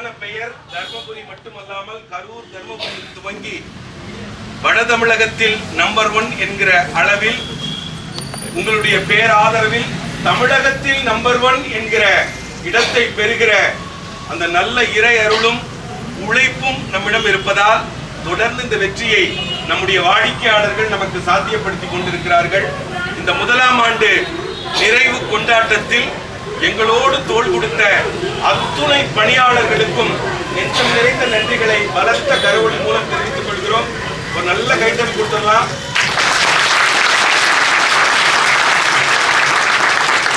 சரியான பெயர் தர்மபுரி மட்டுமல்லாமல் கரூர் தர்மபுரி துவங்கி வட தமிழகத்தில் நம்பர் ஒன் என்கிற அளவில் உங்களுடைய பேராதரவில் தமிழகத்தில் நம்பர் ஒன் என்கிற இடத்தை பெறுகிற அந்த நல்ல இறை அருளும் உழைப்பும் நம்மிடம் இருப்பதால் தொடர்ந்து இந்த வெற்றியை நம்முடைய வாடிக்கையாளர்கள் நமக்கு சாத்தியப்படுத்தி கொண்டிருக்கிறார்கள். இந்த முதலாம் ஆண்டு நிறைவு கொண்டாட்டத்தில் எங்களோடு தோள் கொடுத்த அத்துணை பணியாளர்களுக்கும் நெஞ்சம் நிறைந்த நன்றிகளை பலத்த கரவொலி மூலம் தெரிவித்துக் கொள்கிறோம். ஒரு நல்ல கைத்தறி கொடுத்துடலாம்.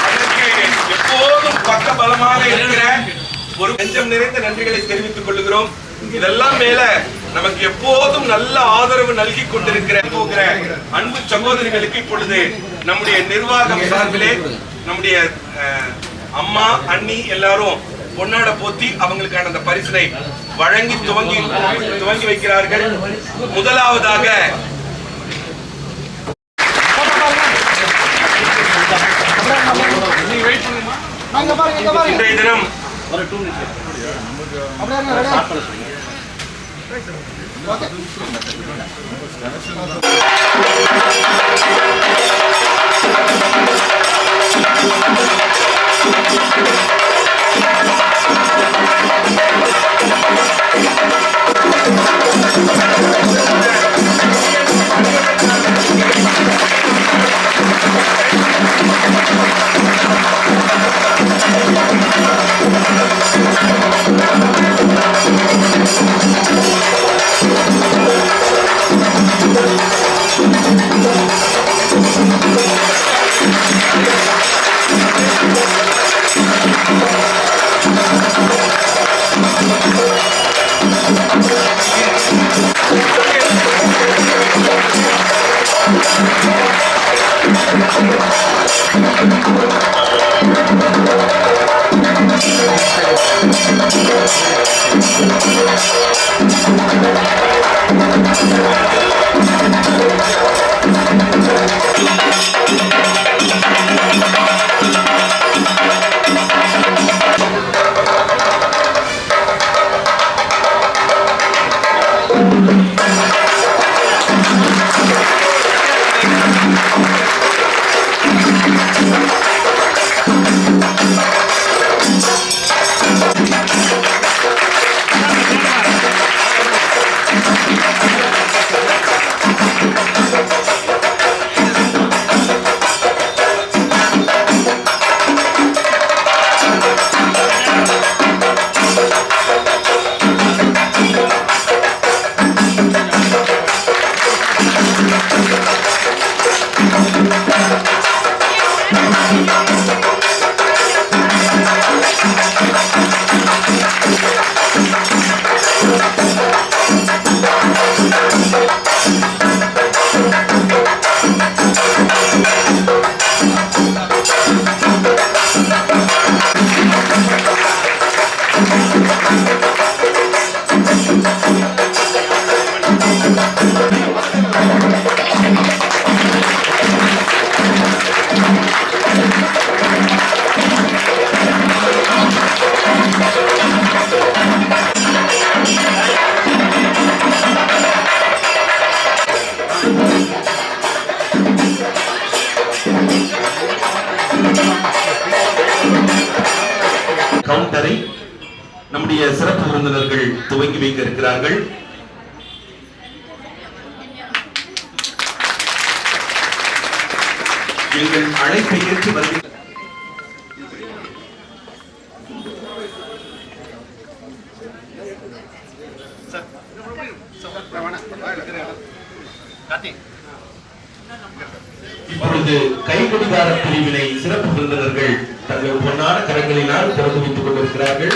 அதற்கு எப்போதும் பக்க பலமாக இருக்கிற ஒரு நெஞ்சம் நிறைந்த நன்றிகளை தெரிவித்துக் கொள்கிறோம். இதெல்லாம் மேல நமக்கு எப்போதும் நல்ல ஆதரவு நல்கி கொண்டிருக்கிற போகிற அன்பு சகோதரிகளுக்கு இப்பொழுது நம்முடைய நிர்வாகம் சார்பிலே நம்முடைய அஹ், அம்மா அண்ணி எல்லாரும் பொன்னாட போத்தி அவங்களுக்கான அந்த பரிசனை வழங்கி துவங்கி துவங்கி வைக்கிறார்கள். முதலாவதாக இன்றைய தினம் அப்படியே 本当に。துவங்கி வைக்க இருக்கிறார்கள் எங்கள் அழைப்பை ஏற்று வருகிற இப்பொழுது கைகொடிகார பிரிவினை சிறப்பு விருந்தினர்கள் தங்கள் பொன்னான கரங்களினால் திறந்து வைத்துக் கொண்டிருக்கிறார்கள்.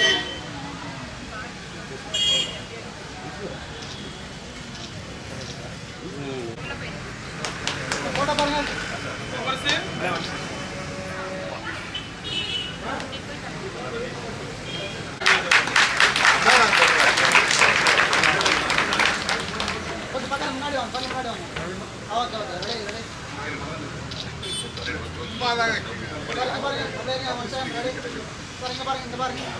பாருங்க பாருங்க அப்படியே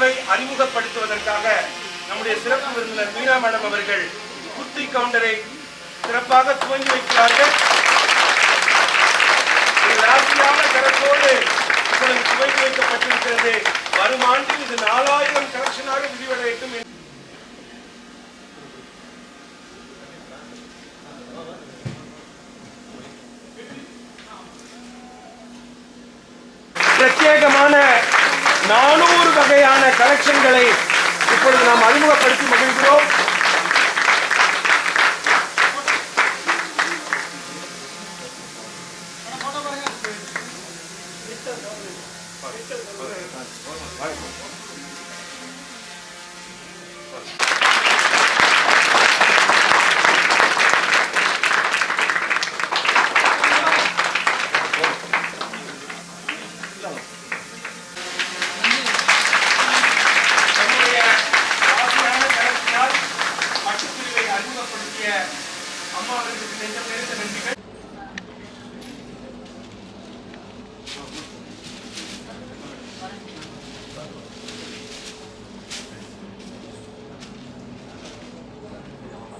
வரவை அறிமுகப்படுத்துவதற்காக நம்முடைய சிறப்பு விருந்தினர் மீனா மேடம் அவர்கள் குர்த்தி கவுண்டரை சிறப்பாக துவங்கி வைக்கிறார்கள். ராசியான கரத்தோடு இப்பொழுது துவங்கி வைக்கப்பட்டிருக்கிறது. வரும் ஆண்டில் இது நாலாயிரம் கலெக்ஷனாக விரிவடையட்டும் என்று பிரத்யேகமான நானூறு வகையான கலெக்ஷன்களை இப்பொழுது நாம் அறிமுகப்படுத்தி மகிழ்கிறோம்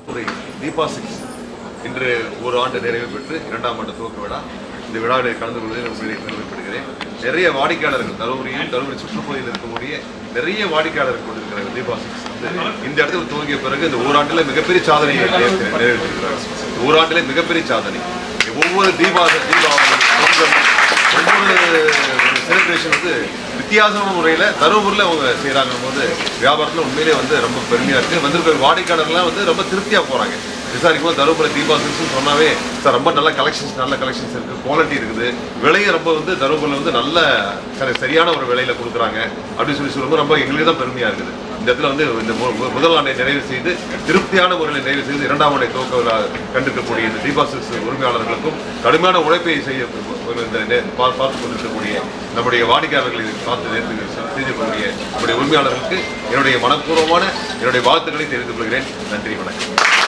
துறை தீபா சிக்ஸ் இன்று ஒரு ஆண்டு நிறைவு பெற்று இரண்டாம் ஆண்டு துவக்க விழா. இந்த விழாவில் கலந்து கொள்வதில் உண்மையிலே பெருமைப்படுகிறேன். நிறைய வாடிக்கையாளர்கள் தருமபுரியில் தருமபுரி சுற்றுப்பகுதியில் இருக்கக்கூடிய நிறைய வாடிக்கையாளர்கள் கொண்டிருக்கிறார்கள் தீபா சிக்ஸ். இந்த இடத்துல துவங்கிய பிறகு இந்த ஓராண்டில் மிகப்பெரிய சாதனையை நிறைவே- நிறைவேற்றிருக்கிறார்கள். ஓராண்டிலே மிகப்பெரிய சாதனை. ஒவ்வொரு தீபா தீபாவளி ஒவ்வொரு செலிப்ரேஷன் வந்து வித்தியாசமான முறையில் தருமபுரியில் அவங்க செய்கிறாங்க போது வியாபாரத்தில் உண்மையிலே வந்து ரொம்ப பெருமையாக இருக்குது வந்திருக்கிற வாடிக்கையாளர்லாம் வந்து ரொம்ப திருப்தியாக போகிறாங்க விசாரிக்கும் போது தருமபுரி தீபா சில்க்ஸ்னு சொன்னாவே சார் ரொம்ப நல்ல கலெக்ஷன்ஸ் நல்ல கலெக்ஷன்ஸ் இருக்குது குவாலிட்டி இருக்குது. விலையை ரொம்ப வந்து தருமபுரியில் வந்து நல்ல சரி- சரியான ஒரு விலையில் கொடுக்குறாங்க. அப்படின்னு சொல்லி சொல்லும்போது ரொம்ப எங்களுக்கு தான் பெருமையாக இருக்குது. இந்த இடத்துல வந்து இந்த முதல் ஆண்டை நிறைவு செய்து திருப்தியான முறையில் நிறைவு செய்து இரண்டாம் ஆண்டை துவக்க விழா கண்டிருக்கக்கூடிய இந்த தீபா உரிமையாளர்களுக்கும் கடுமையான உழைப்பை செய்ய இந்த பா- பார்த்து கொண்டிருக்கக்கூடிய நம்முடைய வாடிக்கையாளர்களை பார்த்து தெரிந்து செய்யக்கூடிய நம்முடைய உரிமையாளர்களுக்கு என்னுடைய மனப்பூர்வமான என்னுடைய வாழ்த்துக்களை தெரிந்து கொள்கிறேன். நன்றி வணக்கம்.